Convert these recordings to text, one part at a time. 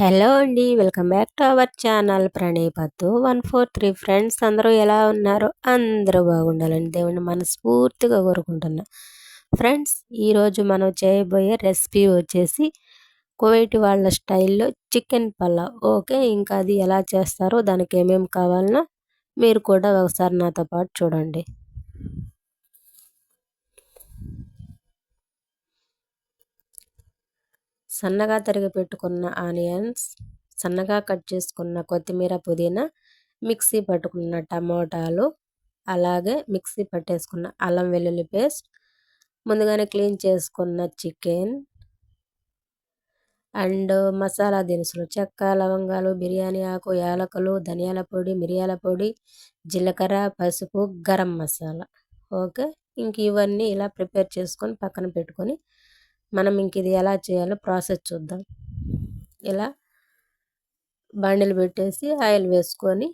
Hello అండి welcome back to our channel. ప్రణీపత్తు one four three friends. అందరూ ఎలా ఉన్నారు? అందరూ బాగుండాలని దేవుని మనస్ఫూర్తిగా కోరుకుంటున్నా. ఫ్రెండ్స్ ఈరోజు మనం చేయబోయే రెసిపీ వచ్చేసి కువైట్ వాళ్ళ స్టైల్లో చికెన్ పల్లా. ఓకే ఇంకా అది ఎలా చేస్తారో దానికి ఏమేమి కావాలన్నా మీరు కూడా ఒకసారి నాతో పాటు చూడండి. సన్నగా తరిగి పెట్టుకున్న ఆనియన్స్ సన్నగా కట్ చేసుకున్న కొత్తిమీర పుదీనా మిక్సీ పట్టుకున్న టమోటాలు అలాగే మిక్సీ పట్టేసుకున్న అల్లం వెల్లుల్లి పేస్ట్ ముందుగానే క్లీన్ చేసుకున్న చికెన్ అండ్ మసాలా దినుసులు చెక్క లవంగాలు బిర్యానీ ఆకు యాలకులు ధనియాల పొడి మిరియాల పొడి జీలకర్ర పసుపు గరం మసాలా. ఓకే? ఇంక ఇవన్నీ ఇలా ప్రిపేర్ చేసుకొని పక్కన పెట్టుకొని మనం ఇంక ఇది ఎలా చేయాలో ప్రాసెస్ చూద్దాం. ఇలా బండిలు పెట్టేసి ఆయిల్ వేసుకొని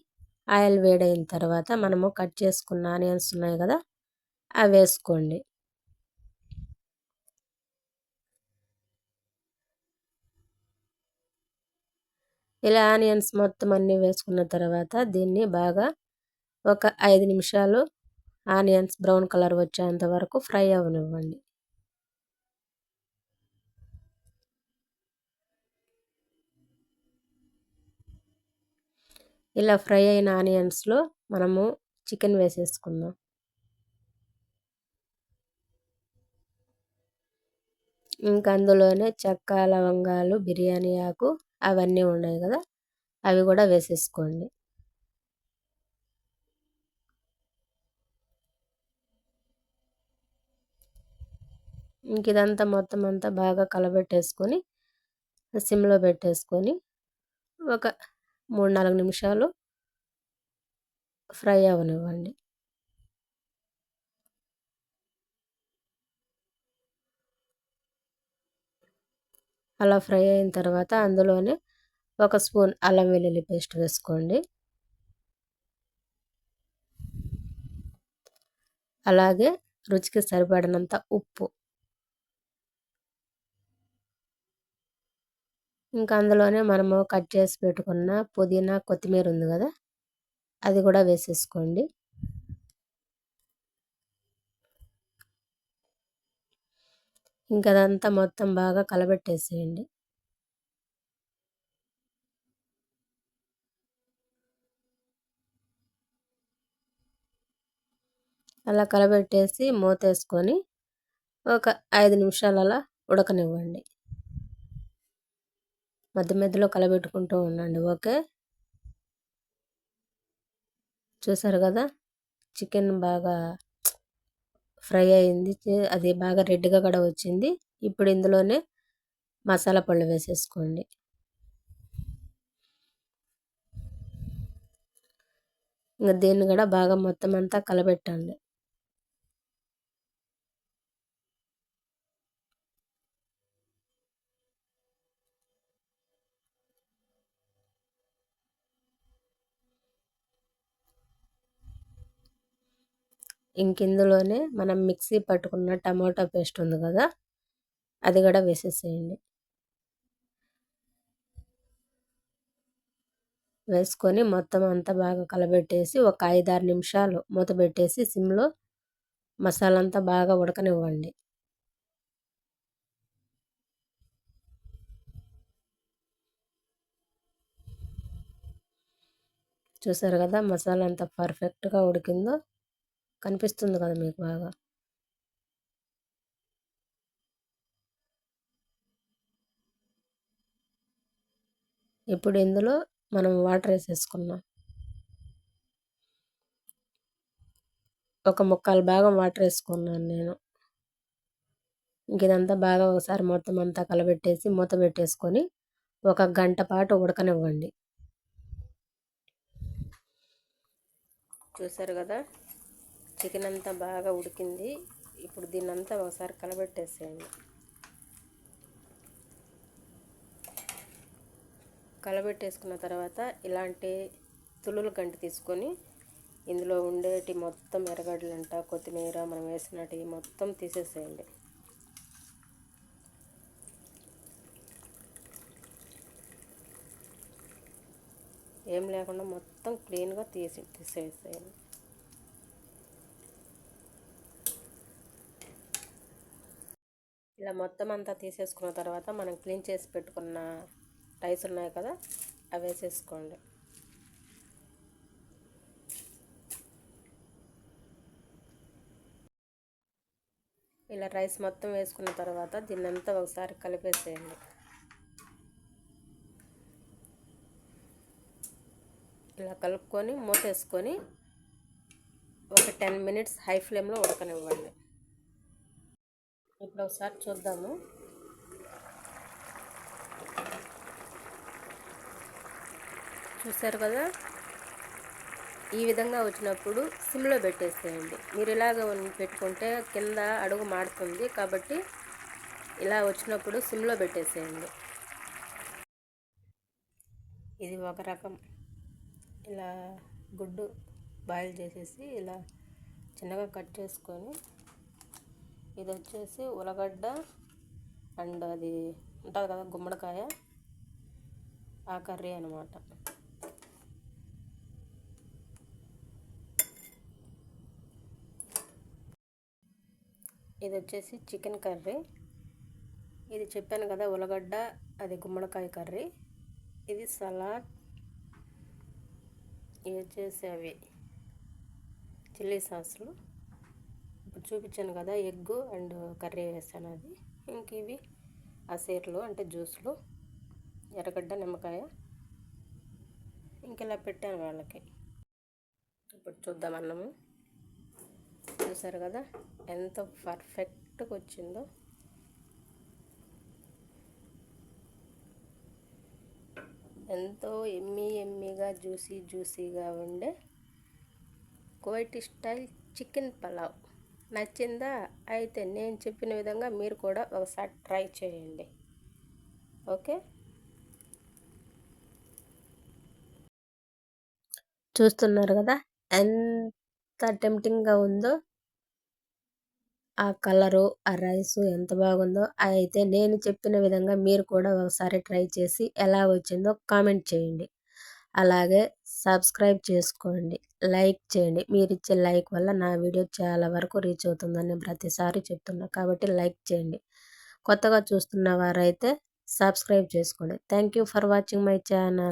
ఆయిల్ వేడైన తర్వాత మనము కట్ చేసుకున్న ఆనియన్స్ ఉన్నాయి కదా అవి వేసుకోండి. ఇలా ఆనియన్స్ మొత్తం అన్నీ వేసుకున్న తర్వాత దీన్ని బాగా ఒక ఐదు నిమిషాలు ఆనియన్స్ బ్రౌన్ కలర్ వచ్చేంత వరకు ఫ్రై అవనివ్వండి ఇలా ఫ్రై అయిన ఆనియన్స్లో మనము చికెన్ వేసేసుకుందాం. ఇంకా అందులోనే చెక్క లవంగాలు బిర్యానీ ఆకు అవన్నీ ఉన్నాయి కదా అవి కూడా వేసేసుకోండి. ఇంక ఇదంతా మొత్తం అంతా బాగా కలబెట్టేసుకొని సిమ్లో పెట్టేసుకొని ఒక మూడు నాలుగు నిమిషాలు ఫ్రై అవనివ్వండి. అలా ఫ్రై అయిన తర్వాత అందులోనే ఒక స్పూన్ అల్లం వెల్లుల్లి పేస్ట్ వేసుకోండి. అలాగే రుచికి సరిపడినంత ఉప్పు ఇంకా అందులోనే మనము కట్ చేసి పెట్టుకున్న పుదీనా కొత్తిమీర ఉంది కదా అది కూడా వేసేసుకోండి. ఇంకా అదంతా మొత్తం బాగా కలబెట్టేసేయండి. అలా కలబెట్టేసి మూతేసుకొని ఒక ఐదు నిమిషాలు అలా ఉడకనివ్వండి. మధ్య మధ్యలో కలబెట్టుకుంటూ ఉండండి. ఓకే? చూసారు కదా? చికెన్ బాగా ఫ్రై అయింది. అది బాగా రెడ్గా కూడా వచ్చింది. ఇప్పుడు ఇందులోనే మసాలా పళ్ళు వేసేసుకోండి. ఇంకా దీన్ని కూడా బాగా మొత్తం అంతా కలబెట్టండి. ఇంకిందులోనే మనం మిక్సీ పట్టుకున్న టమాటో పేస్ట్ ఉంది కదా అది కూడా వేసేసేయండి. వేసుకొని మొత్తం అంతా బాగా కలబెట్టేసి ఒక ఐదారు నిమిషాలు మూత పెట్టేసి సిమ్లో మసాలా అంతా బాగా ఉడకనివ్వండి. చూసారు కదా మసాలా అంతా పర్ఫెక్ట్గా ఉడికిందో? కనిపిస్తుంది కదా మీకు బాగా? ఇప్పుడు ఇందులో మనం వాటర్ వేసేసుకున్నాం ఒక ముక్కాలు భాగం వాటర్ వేసుకున్నాను నేను. ఇంక ఇదంతా బాగా ఒకసారి మొత్తం అంతా కలబెట్టేసి మూత పెట్టేసుకొని ఒక గంట పాటు ఉడకనివ్వండి. చూసారు కదా? చికెన్ అంతా బాగా ఉడికింది. ఇప్పుడు దీన్నంతా ఒకసారి కలబెట్టేసేయండి. కలబెట్టేసుకున్న తర్వాత ఇలాంటి తులుల గంటి తీసుకొని ఇందులో ఉండేటి మొత్తం ఎర్రగడ్డలంట కొత్తిమీర మనం వేసినట్టు మొత్తం తీసేసేయండి. ఏం లేకుండా మొత్తం క్లీన్గా తీసి తీసేసేయండి. ఇలా మొత్తం అంతా తీసేసుకున్న తర్వాత మనం క్లీన్ చేసి పెట్టుకున్న రైస్ ఉన్నాయి కదా అవి వేసేసుకోండి. ఇలా రైస్ మొత్తం వేసుకున్న తర్వాత దీన్నంతా ఒకసారి కలిపేసేయండి. ఇలా కలుపుకొని మూతేసుకొని ఒక టెన్ మినిట్స్ హై ఫ్లేమ్లో ఉడకనివ్వండి. ఇప్పుడు ఒకసారి చూద్దాము. చూసారు కదా? ఈ విధంగా వచ్చినప్పుడు సిమ్లో పెట్టేసేయండి. మీరు ఇలాగ పెట్టుకుంటే కింద అడుగు మాడుతుంది కాబట్టి ఇలా వచ్చినప్పుడు సిమ్లో పెట్టేసేయండి. ఇది ఒక రకం. ఇలా గుడ్డు బాయిల్ చేసేసి ఇలా చిన్నగా కట్ చేసుకొని ఇది వచ్చేసి ఉలగడ్డ అండ్ అది ఉంటుంది కదా గుమ్మడికాయ ఆ కర్రీ అనమాట ఇది వచ్చేసి చికెన్ కర్రీ. ఇది చెప్పాను కదా ఉల్లగడ్డ అది గుమ్మడికాయ కర్రీ. ఇది సలాడ్. ఇది వచ్చేసి అవి చిల్లీ సాసులు. చూపించాను కదా ఎగ్ అండ్ కర్రీ వేసాను అది. ఇంక ఇవి అసేర్లు అంటే జ్యూస్లు ఎర్రగడ్డ నిమ్మకాయ. ఇంక ఇలా పెట్టాను వాళ్ళకి. ఇప్పుడు చూద్దాం అన్నము. చూసారు కదా ఎంత పర్ఫెక్ట్గా వచ్చిందో. ఎంతో ఎమ్మి ఎమ్మిగా జ్యూసీ జ్యూసీగా ఉండే కువైట్ స్టైల్ చికెన్ పలావ్. నచ్చిందా? అయితే నేను చెప్పిన విధంగా మీరు కూడా ఒకసారి ట్రై చేయండి. ఓకే? చూస్తున్నారు కదా? ఎంత టెంప్టింగ్గా ఉందో ఆ కలరు ఆ రైసు ఎంత బాగుందో. అయితే నేను చెప్పిన విధంగా మీరు కూడా ఒకసారి ట్రై చేసి ఎలా వచ్చిందో కామెంట్ చేయండి. అలాగే సబ్స్క్రైబ్ చేసుకోండి. లైక్ చేయండి. మీరు ఇచ్చే లైక్ వల్ల నా వీడియో చాలా వరకు రీచ్ అవుతుందని ప్రతిసారి చెప్తున్నా. కాబట్టి లైక్ చేయండి. కొత్తగా చూస్తున్న వారైతే సబ్స్క్రైబ్ చేసుకోండి. Thank you for watching my channel.